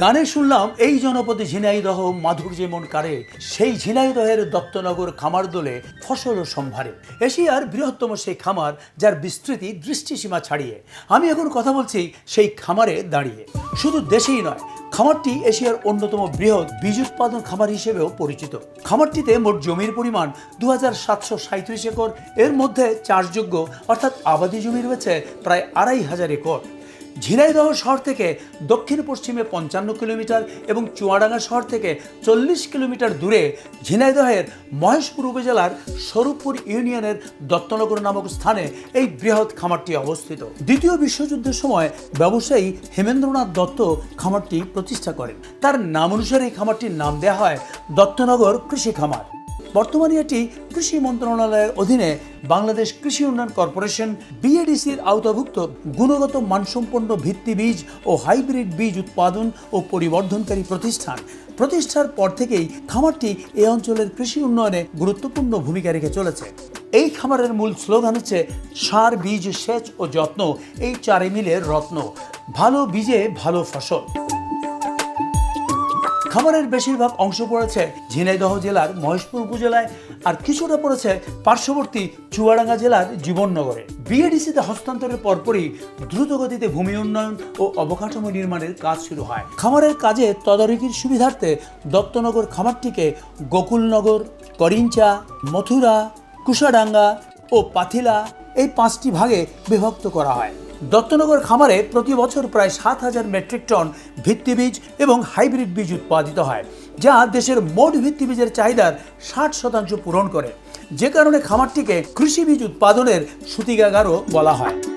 গানে শুনলাম, এই জনপদে ঝিনাইদহ মাধুর যেমন কারে, সেই ঝিনাইদহের দত্তনগর খামার দোলে ফসল সম্ভারে। এশিয়ার বৃহত্তম সেই খামার, যার বিস্তৃতি দৃষ্টিসীমা ছাড়িয়ে। আমি এখন কথা বলছি সেই খামারে দাঁড়িয়ে। শুধু দেশেই নয়, খামারটি এশিয়ার অন্যতম বৃহৎ বীজ উৎপাদন খামার হিসেবেও পরিচিত। খামারটিতে মোট জমির পরিমাণ দু হাজার সাতশো সাঁইত্রিশ একর। এর মধ্যে চাষযোগ্য, অর্থাৎ আবাদি জমি রয়েছে প্রায় আড়াই হাজার একর। ঝিনাইদহ শহর থেকে দক্ষিণ পশ্চিমে পঞ্চান্ন কিলোমিটার এবং চুয়াডাঙ্গা শহর থেকে চল্লিশ কিলোমিটার দূরে ঝিনাইদহের মহেশপুর উপজেলার স্বরূপপুর ইউনিয়নের দত্তনগর নামক স্থানে এই বৃহৎ খামারটি অবস্থিত। দ্বিতীয় বিশ্বযুদ্ধের সময় ব্যবসায়ী হেমেন্দ্রনাথ দত্ত খামারটি প্রতিষ্ঠা করেন। তার নাম অনুসারে এই খামারটির নাম দেওয়া হয় দত্তনগর কৃষি খামার। বর্তমানে এটি কৃষি মন্ত্রণালয়ের অধীনে বাংলাদেশ কৃষি উন্নয়ন কর্পোরেশন বিএডিসির আওতাভুক্ত গুণগত মানসম্পন্ন ভিত্তি বীজ ও হাইব্রিড বীজ উৎপাদন ও পরিবর্ধনকারী প্রতিষ্ঠান। প্রতিষ্ঠার পর থেকেই খামারটি এই অঞ্চলের কৃষি উন্নয়নে গুরুত্বপূর্ণ ভূমিকা রেখে চলেছে। এই খামারের মূল স্লোগান হচ্ছে, সার বীজ সেচ ও যত্ন, এই চারে মিলে রত্ন। ভালো বীজে ভালো ফসল। খামারের বেশিরভাগ অংশ পড়েছে ঝিনাইদহ জেলার মহেশপুর উপজেলায় আর কিছুটা পড়েছে পার্শ্ববর্তী চুয়াডাঙ্গা জেলার জীবননগরে। বিএডিসিতে হস্তান্তরের পরপরই দ্রুতগতিতে ভূমি উন্নয়ন ও অবকাঠামো নির্মাণের কাজ শুরু হয়। খামারের কাজে তদারকির সুবিধার্থে দত্তনগর খামারটিকে গোকুলনগর, করিঞ্চা, মথুরা কুশাডাঙ্গা ও পাথিলা এই পাঁচটি ভাগে বিভক্ত করা হয়। দত্তনগর খামারে প্রতি বছর প্রায় সাত হাজার মেট্রিক টন ভিত্তিবীজ এবং হাইব্রিড বীজ উৎপাদিত হয়, যা দেশের মোট ভিত্তিবীজের চাহিদার ষাট শতাংশ পূরণ করে। যে কারণে খামারটিকে কৃষি বীজ উৎপাদনের সুতিকাগারও বলা হয়।